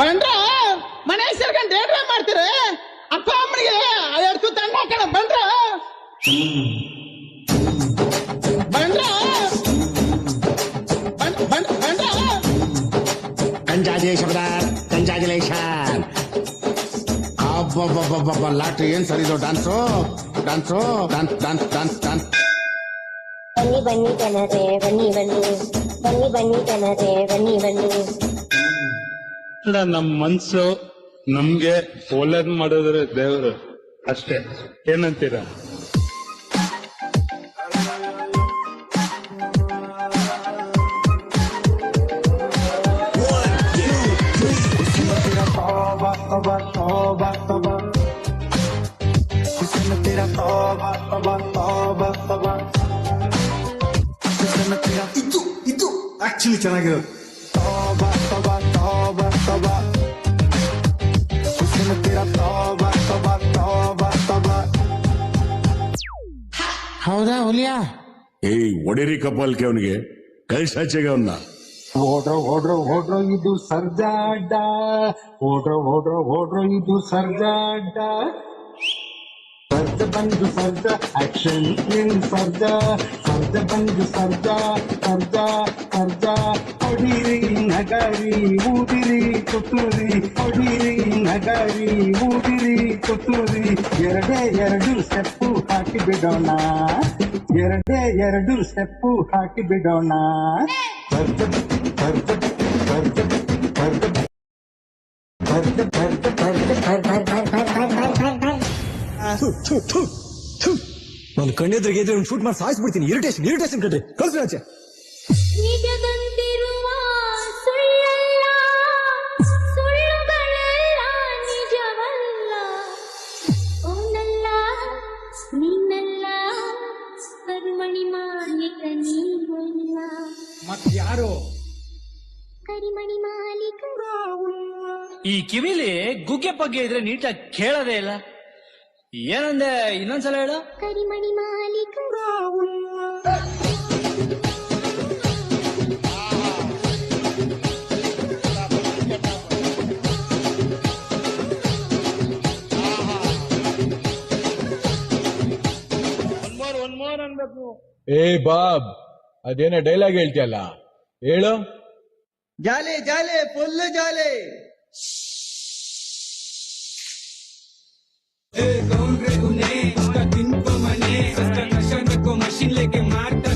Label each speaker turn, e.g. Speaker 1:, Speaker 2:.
Speaker 1: ಬಂದ್ರ ಮನೆ ಸೇರ್ಕೊಂಡು ಏನ್ರ ಮಾಡ್ತೀರಿ? ಅಪ್ಪ ಅಮ್ಮನಿಗೆ ಎರಡು ಅನ್ನ ಹಾಕೋಣ ಬಂದ್ರ? ಬಂದ್ರ? ಬಂದ್- ಬಂದ್- ಬಂದ್ರ?
Speaker 2: ಕಂಜಾಜೇಶ್ವರ ಕಂಜಾಜುಲೇಷನ್ ಅಬ್ಬಬ್ಬಬ್ಬಬ್ಬ ಲಾಟ್ರಿ ಏನ್ ಸರ್ ಇದು? Dance dance dance dance dance dance.
Speaker 3: ಬನ್ನಿ ಬನ್ನಿ ಜನರೇ ಬನ್ನಿ ಬನ್ನಿ. ಬನ್ನಿ ಬನ್ನಿ ಜನರೇ ಬನ್ನಿ ಬನ್ನಿ.
Speaker 4: ಅಲ್ಲ ನಮ್ ಮನ್ಸು ನಮ್ಗೆ ಒಳ್ಳೇದ್ ಮಾಡಿದ್ರೆ ದೇವರು. ಅಷ್ಟೇ. ಏನಂತೀರ?
Speaker 5: ಇದು ಇದು ಆಕ್ಚುಲಿ ಚೆನ್ನಾಗಿರೋದು.
Speaker 2: ಹೌದಾ ಹುಲಿಯಾ?
Speaker 6: ಏಯ್ ಒಡೇರಿ ಕಪಾಲ್ಕೆ ಅವನಿಗೆ. ಕಳ್ಸಾಚೆಗೆ ಅವನ್ನ
Speaker 7: ಓಡ್ರೋ ಓಡ್ರೋ ಓಡ್ರೋ ಇದು ಸರ್ಜಾಡ್ಡ. ಓಡ್ರೋ ಓಡ್ರೋ ಓಡ್ರೋ ಇದು ಸರ್ಜಾಡ್ಡ. ಸರ್ಜ ಬಂದು ಸರ್ಜ ಆಕ್ಷನ್ ಸರ್ಜ. ಸರ್ಜ ಬಂದು ಸರ್ಜ ಸರ್ಜ ಸರ್ಜ ಹೊಡಿರಿ ನಗರಿ ಊದಿರಿ ಕುತ್ತೂರಿ ಹೊಡಿರಿ ನಗರಿ ಊದಿರಿ ಕುತ್ತೂರಿ ಎರಡೇ ಎರಡು ಸ್ಟೆಪ್ಪು ಹಾಕಿ ಬಿಡೋಣ ಎರಡೇ ಎರಡು ಸ್ಟೆಪ್ಪು ಹಾಕಿ ಬಿಡೋಣ ಸರ್ಜ ಸರ್ಜ ಸರ್ಜ ಸರ್ಜ ಸರ್ಜ ಸರ್ಜ
Speaker 5: ನಾನು ಕಣ್ಣೆದ್ರಿಗೆ ಇದ್ರೆ ಶೂಟ್ ಮಾಡಿ ಸಾಯಿಸ್ಬಿಡ್ತೀನಿ. ಇರಿಟೇಷನ್ ಇರಿಟೇಷನ್ ಕಟ್ರಿ ಕಳ್ಸಿ ಆಚೆ.
Speaker 3: ಮಾಲೀಕ
Speaker 8: ಈ ಕಿವಿಲಿ ಗುಗ್ಗೆ ಪಗ್ಗೆ ಇದ್ರೆ ನೀಟಾಗಿ ಕೇಳೋದೇ ಇಲ್ಲ. ಏನಂದೆ? ಇನ್ನೊಂದ್ಸಲ ಹೇಳು.
Speaker 3: ಕರಿಮಣಿ ಮಾಲೀಕ.
Speaker 9: ಏ ಬಾಬ್ ಅದೇನೋ ಡೈಲಾಗ್ ಹೇಳ್ತಿಯಲ್ಲ? ಹೇಳು.
Speaker 1: ಜಾಲೆ ಜಾಲೆ ಫುಲ್ ಜಾಲೆ.
Speaker 10: ए कौन रे उन्हें दिन को मने सस्ता नशा को मशीन लेके मारता